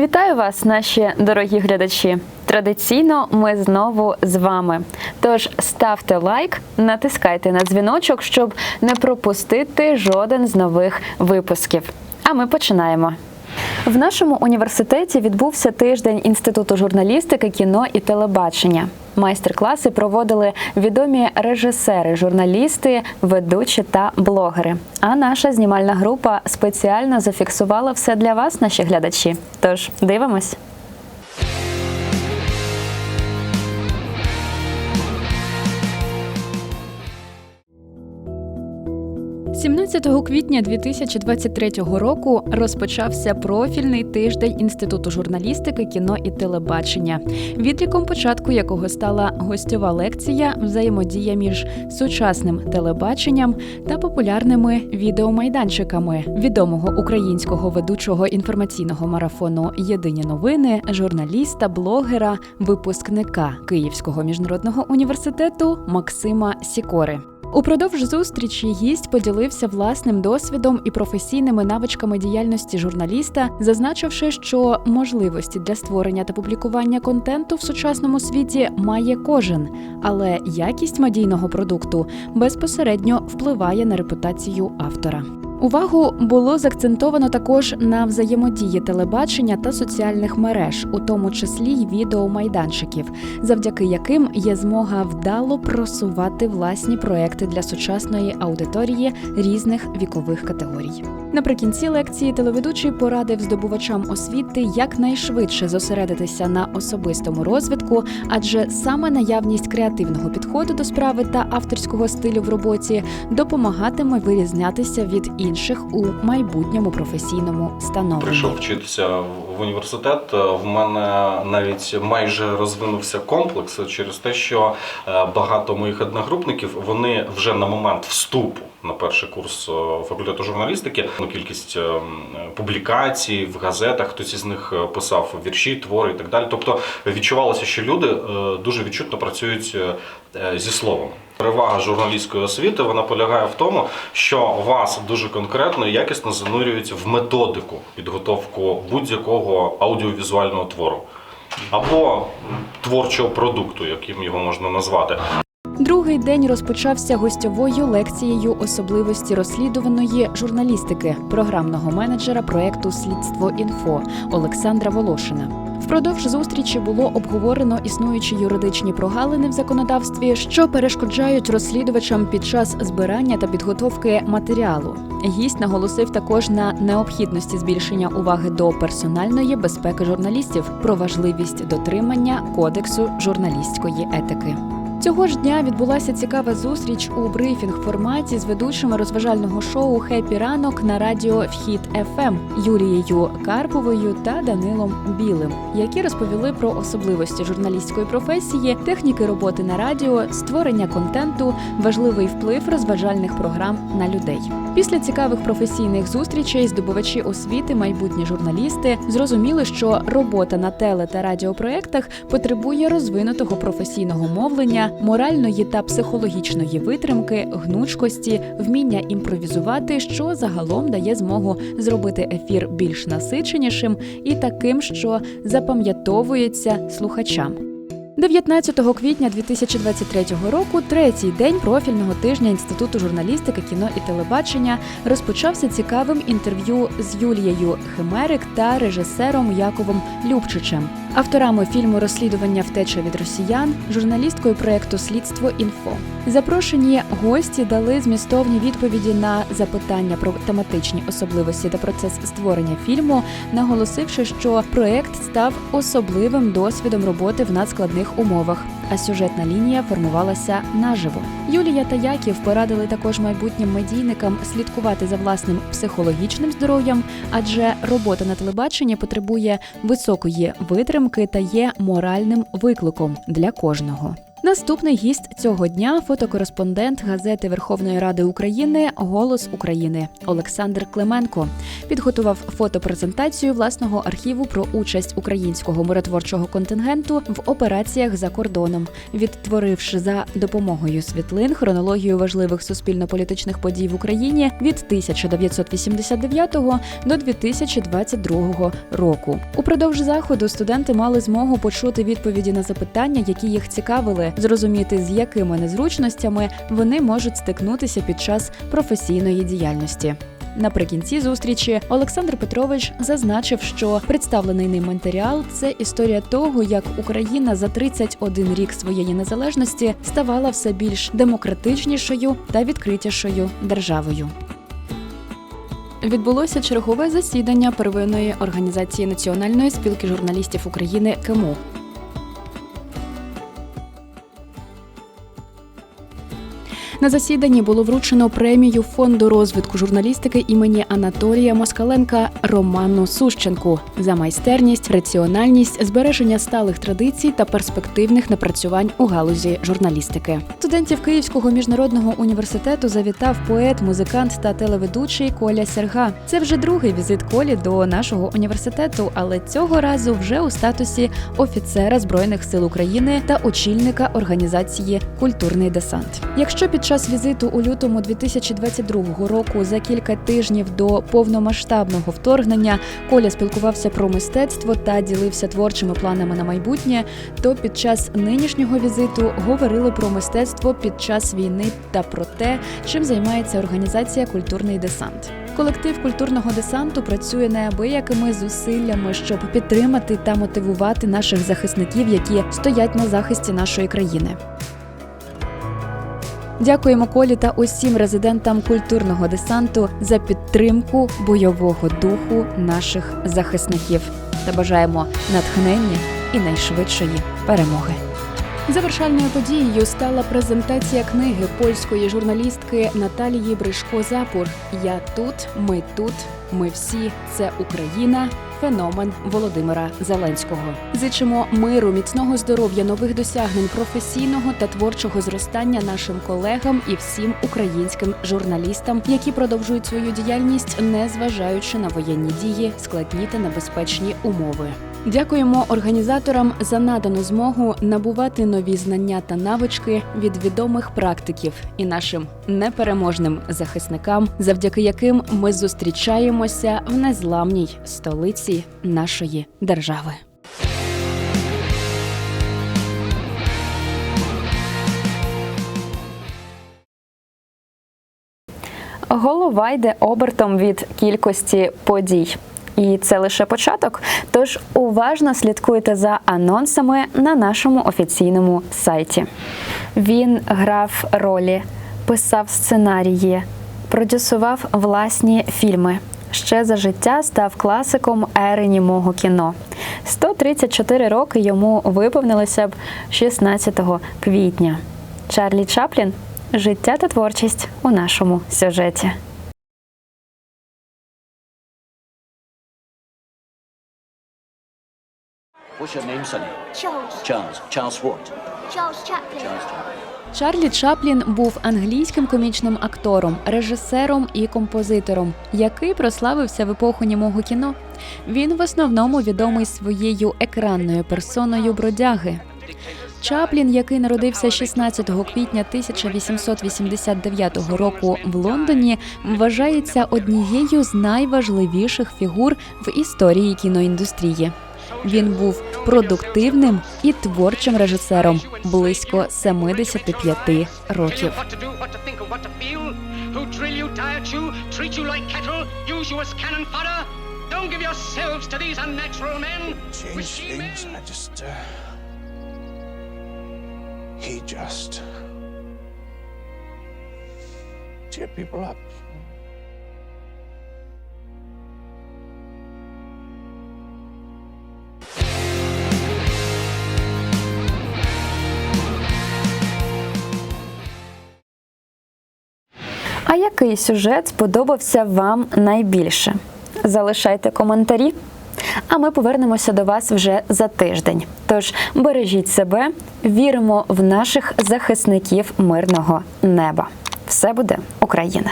Вітаю вас, наші дорогі глядачі. Традиційно ми знову з вами. Тож ставте лайк, натискайте на дзвіночок, щоб не пропустити жоден з нових випусків. А ми починаємо. В нашому університеті відбувся тиждень інституту журналістики, кіно і телебачення. Майстер-класи проводили відомі режисери, журналісти, ведучі та блогери. А наша знімальна група спеціально зафіксувала все для вас, наші глядачі. Тож дивимось. 17 квітня 2023 року розпочався профільний тиждень інституту журналістики, кіно і телебачення, відліком початку якого стала гостьова лекція взаємодія між сучасним телебаченням та популярними відеомайданчиками відомого українського ведучого інформаційного марафону Єдині новини, журналіста, блогера, випускника Київського міжнародного університету Максима Сікори. Упродовж зустрічі гість поділився власним досвідом і професійними навичками діяльності журналіста, зазначивши, що можливості для створення та публікування контенту в сучасному світі має кожен, але якість медійного продукту безпосередньо впливає на репутацію автора. Увагу було закцентовано також на взаємодії телебачення та соціальних мереж, у тому числі й відеомайданчиків, завдяки яким є змога вдало просувати власні проекти для сучасної аудиторії різних вікових категорій. Наприкінці лекції телеведучий порадив здобувачам освіти якнайшвидше зосередитися на особистому розвитку, адже саме наявність креативного підходу до справи та авторського стилю в роботі допомагатиме вирізнятися від інших у майбутньому професійному становленні. Прийшов вчитися в університет. В мене навіть майже розвинувся комплекс через те, що е, багато моїх одногрупників вони вже на момент вступу на перший курс е, факультету журналістики ну, кількість е, публікацій в газетах, хтось із них е, писав вірші, твори і так далі. Тобто відчувалося, що люди дуже відчутно працюють зі словом. Перевага журналістської освіти вона полягає в тому, що вас дуже конкретно і якісно занурюють в методику підготовку будь-якого аудіовізуального твору або творчого продукту, яким його можна назвати. Другий день розпочався гостьовою лекцією особливості розслідуваної журналістики програмного менеджера проекту Слідство інфо Олександра Волошина. Впродовж зустрічі було обговорено існуючі юридичні прогалини в законодавстві, що перешкоджають розслідувачам під час збирання та підготовки матеріалу. Гість наголосив також на необхідності збільшення уваги до персональної безпеки журналістів про важливість дотримання кодексу журналістської етики. Цього ж дня відбулася цікава зустріч у брифінг форматі з ведучими розважального шоу Хепі ранок на радіо Вхід ФМ Юлією Карповою та Данилом Білим, які розповіли про особливості журналістської професії, техніки роботи на радіо, створення контенту, важливий вплив розважальних програм на людей. Після цікавих професійних зустрічей здобувачі освіти, майбутні журналісти зрозуміли, що робота на теле та радіопроектах потребує розвинутого професійного мовлення, моральної та психологічної витримки, гнучкості, вміння імпровізувати, що загалом дає змогу зробити ефір більш насиченішим і таким, що запам'ятовується слухачам. 19 квітня 2023 року, третій день профільного тижня Інституту журналістики, кіно і телебачення розпочався цікавим інтерв'ю з Юлією Химерик та режисером Яковом Любчичем, авторами фільму Розслідування втеча від росіян, журналісткою проекту Слідство інфо. Запрошені гості дали змістовні відповіді на запитання про тематичні особливості та процес створення фільму, наголосивши, що проект став особливим досвідом роботи в надскладних умовах, а сюжетна лінія формувалася наживо. Юлія та Яків порадили також майбутнім медійникам слідкувати за власним психологічним здоров'ям, адже робота на телебаченні потребує високої витримки та є моральним викликом для кожного. Наступний гість цього дня фотокореспондент газети Верховної Ради України Голос України Олександр Клименко підготував фотопрезентацію власного архіву про участь українського миротворчого контингенту в операціях за кордоном, відтворивши за допомогою світлин хронологію важливих суспільно-політичних подій в Україні від 1989 до 2022 року. Упродовж заходу студенти мали змогу почути відповіді на запитання, які їх цікавили, зрозуміти з якими незручностями вони можуть стикнутися під час професійної діяльності. Наприкінці зустрічі Олександр Петрович зазначив, що представлений ним матеріал це історія того, як Україна за 31 рік своєї незалежності ставала все більш демократичнішою та відкритішою державою. Відбулося чергове засідання первинної організації Національної спілки журналістів України КМУ. На засіданні було вручено премію фонду розвитку журналістики імені Анатолія Москаленка Роману Сущенку за майстерність, раціональність, збереження сталих традицій та перспективних напрацювань у галузі журналістики. Студентів Київського міжнародного університету завітав поет, музикант та телеведучий Коля Серга. Це вже другий візит Колі до нашого університету, але цього разу вже у статусі офіцера збройних сил України та очільника організації Культурний десант. Якщо під час візиту у лютому 2022 року за кілька тижнів до повномасштабного вторгнення Коля спілкувався про мистецтво та ділився творчими планами на майбутнє, то під час нинішнього візиту говорили про мистецтво під час війни та про те, чим займається організація Культурний десант. Колектив культурного десанту працює неабиякими зусиллями, щоб підтримати та мотивувати наших захисників, які стоять на захисті нашої країни. Дякуємо Колі та усім резидентам культурного десанту за підтримку бойового духу наших захисників та бажаємо натхнення і найшвидшої перемоги. Завершальною подією стала презентація книги польської журналістки Наталії Бришко Запур Я тут, ми тут, ми всі це Україна. Феномен Володимира Зеленського. Зичимо миру, міцного здоров'я, нових досягнень, професійного та творчого зростання нашим колегам і всім українським журналістам, які продовжують свою діяльність, не зважаючи на воєнні дії, складні та небезпечні умови. Дякуємо організаторам за надану змогу набувати нові знання та навички від відомих практиків і нашим непереможним захисникам, завдяки яким ми зустрічаємося в незламній столиці нашої держави. Голова йде обертом від кількості подій. І це лише початок. Тож уважно слідкуйте за анонсами на нашому офіційному сайті. Він грав ролі, писав сценарії, продюсував власні фільми. Ще за життя став класиком ери німого кіно. 134 роки йому виповнилося б 16 квітня. Чарлі Чаплін життя та творчість у нашому сюжеті. What's your name, Sonny? Charles. Charles. Charles what? Charles Chaplin. Charles Chaplin. Чарлі Чаплін був англійським комічним актором, режисером і композитором, який прославився в епоху німого кіно. Він в основному відомий своєю екранною персоною бродяги. Чаплін, який народився 16 квітня 1889 року в Лондоні, вважається однією з найважливіших фігур в історії кіноіндустрії. Він був продуктивним і творчим режисером близько 75 років. Don't give yourselves to these unnatural men. change Machine things. men. I just, uh, he just cheer people up. А який сюжет сподобався вам найбільше? Залишайте коментарі. А ми повернемося до вас вже за тиждень. Тож бережіть себе, віримо в наших захисників мирного неба. Все буде Україна!